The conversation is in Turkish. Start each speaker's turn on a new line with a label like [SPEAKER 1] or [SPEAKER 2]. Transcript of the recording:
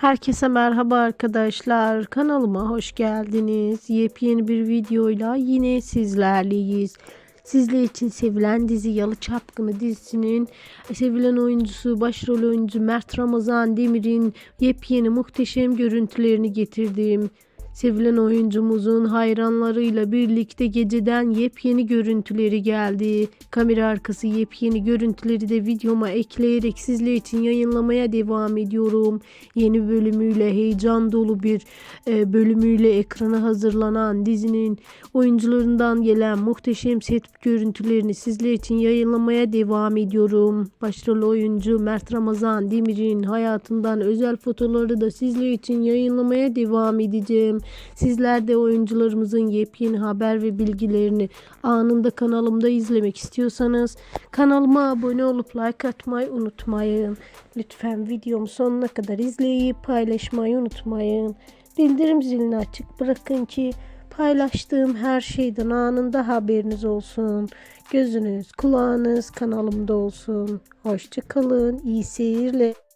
[SPEAKER 1] Herkese merhaba arkadaşlar. Kanalıma hoş geldiniz. Yepyeni bir videoyla yine sizlerleyiz. Sizler için sevilen dizi Yalı Çapkını dizisinin sevilen oyuncusu, başrol oyuncu Mert Ramazan Demir'in yepyeni muhteşem görüntülerini getirdim. Sevilen oyuncumuzun hayranlarıyla birlikte geceden yepyeni görüntüleri geldi. Kamera arkası yepyeni görüntüleri de videoma ekleyerek sizler için yayınlamaya devam ediyorum. Yeni bölümüyle heyecan dolu bir e, bölümüyle ekrana hazırlanan dizinin oyuncularından gelen muhteşem set görüntülerini sizler için yayınlamaya devam ediyorum. Başrol oyuncu Mert Ramazan Demir'in hayatından özel fotoğrafları da sizler için yayınlamaya devam edeceğim. Sizler de oyuncularımızın yepyeni haber ve bilgilerini anında kanalımda izlemek istiyorsanız kanalıma abone olup like atmayı unutmayın. Lütfen videomu sonuna kadar izleyip paylaşmayı unutmayın. Bildirim zilini açık bırakın ki paylaştığım her şeyden anında haberiniz olsun. Gözünüz, kulağınız kanalımda olsun. Hoşçakalın, iyi seyirler.